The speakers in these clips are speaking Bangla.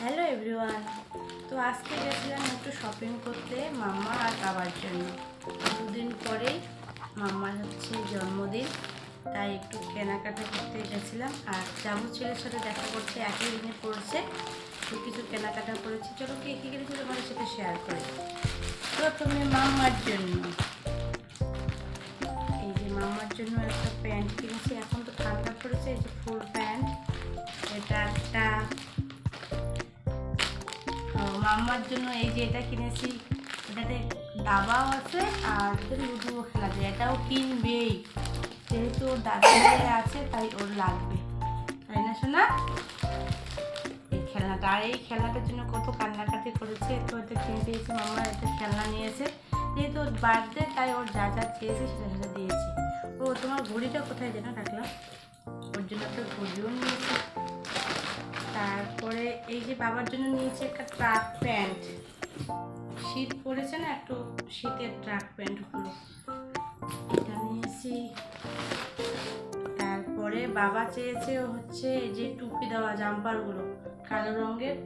হ্যালো এভরিওয়ান তো আজকে গেছিলাম একটু শপিং করতে মাম্মা আর বাবার জন্য। দুদিন পরেই মাম্মার হচ্ছে জন্মদিন, তাই একটু কেনাকাটা করতে গেছিলাম। আর জামু ছেলের সাথে দেখা করতে একই দিনে পড়ছে, তো কিছু কেনাকাটা করেছি। চলো কে কী কিনেছি তোমাদের সাথে শেয়ার করি। প্রথমে মাম্মার জন্য। এই যে মাম্মার জন্য একটা প্যান্ট কিনেছি। এখন তো ঠান্ডা পড়েছে, এই যে ফুল মাম্মার জন্য এই যে এটা কিনেছি, এটাতে দাবাও আছে আর লুডুও খেলা যায়। এটাও কিনবেই। যেহেতু ওর দাদা আছে, তাই ওর লাগবে। তাই না শোনা এই খেলনাটা। আর এই খেলনাটার জন্য কত কান্নাকাটি করেছে তো এটা কিনে দিয়েছে মাম্মা একটা খেলনা নিয়েছে। যেহেতু ওর বার্থডে তাই ওর যা যা চেয়েছে সেটা সেটা দিয়েছে। ও, তোমার ঘড়িটা কোথায় যেন রাখলাম? ওর জন্য একটা ঘড়িও নিয়েছে। এই যে বাবার জন্য নিয়েছি একটা ট্রাক প্যান্ট। শীত পড়েছে না, একটু শীতের ট্রাক প্যান্টগুলো এটা নিয়েছি। তারপরে বাবা চেয়েছে হচ্ছে যে টুপি দেওয়া জাম্পারগুলো কালো রঙের।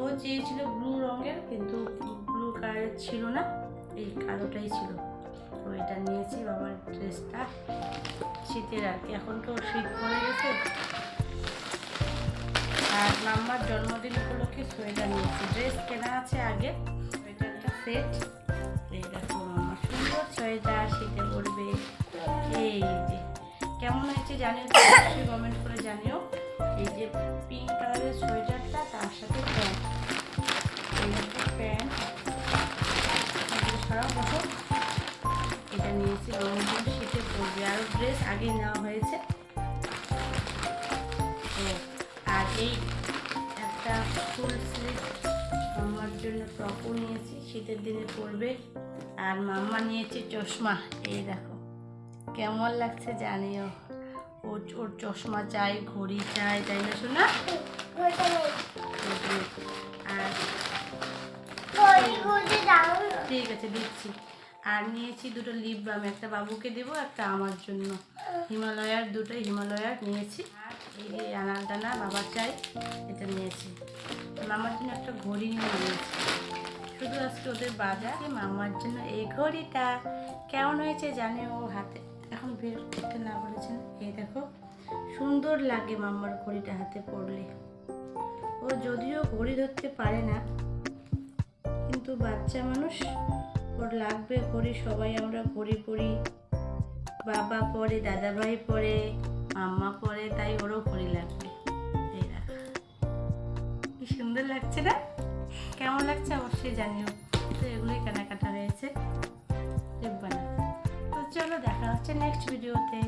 ও চেয়েছিল ব্লু রঙের, কিন্তু ব্লু কালারের ছিল না, এই কালোটাই ছিল। তো এটা নিয়েছি বাবার ড্রেসটা। শীতের আর কি, এখন তো শীত পড়ে গেছে। মাম্মার জন্মদিন উপলক্ষে সোয়েটার নিয়েছি। ড্রেস কেনা আছে আগে, সোয়েটারটা সেট। এই দেখো মাম্মা, সুন্দর সোয়েটার শীতে পড়বে এই যে, কেমন হয়েছে জানিও তো, অবশ্যই কমেন্ট করে জানিও। এই যে পিঙ্ক কালারের সোয়েটারটা, তার সাথে প্যান্ট এই প্যান্ট ছাড়াও দেখো। এটা নিয়েছি রঙিন শীতে পড়বে আরও ড্রেস আগে নেওয়া হয়েছে। আর এই একটা ফুল স্লিভ আমার জন্য টপও নিয়েছি শীতের দিনে পরবে। আর মাম্মা নিয়েছে চশমা এই দেখো। কেমন লাগছে জানিও। ও ওর চশমা চাই ঘড়ি চাই তাই না শোনা আর ঠিক আছে দিচ্ছি। আর নিয়েছি দুটো লিপ বাম, একটা বাবুকে দেব, একটা আমার জন্য। হিমালয়ার, দুটো হিমালয়ার নিয়েছি। আর এই আনার দানা, বাবার চাই, এটা নিয়েছি। মামার জন্য একটা ঘড়ি নিয়ে নিয়েছি। শুধু আজকে ওদের বাজারে মামার জন্য এই ঘড়িটা। কেমন হয়েছে জানে ও হাতে? এখন বের করতে না বলেছেন? এই দেখো, সুন্দর লাগে মাম্মার ঘড়িটা হাতে পড়লে। ও যদিও ঘড়ি ধরতে পারে না, কিন্তু বাচ্চা মানুষ লাগবে ঘড়ি সবাই আমরা ঘড়ি পরি বাবা পরে দাদা ভাই পরে মাম্মা পরে তাই ওরও ঘড়ি লাগবে। কি সুন্দর লাগছে না? কেমন লাগছে অবশ্যই জানিও। তো এগুলোই কেনাকাটা হয়েছে। দেখবা না। তো চলো দেখা হচ্ছে নেক্সট ভিডিওতে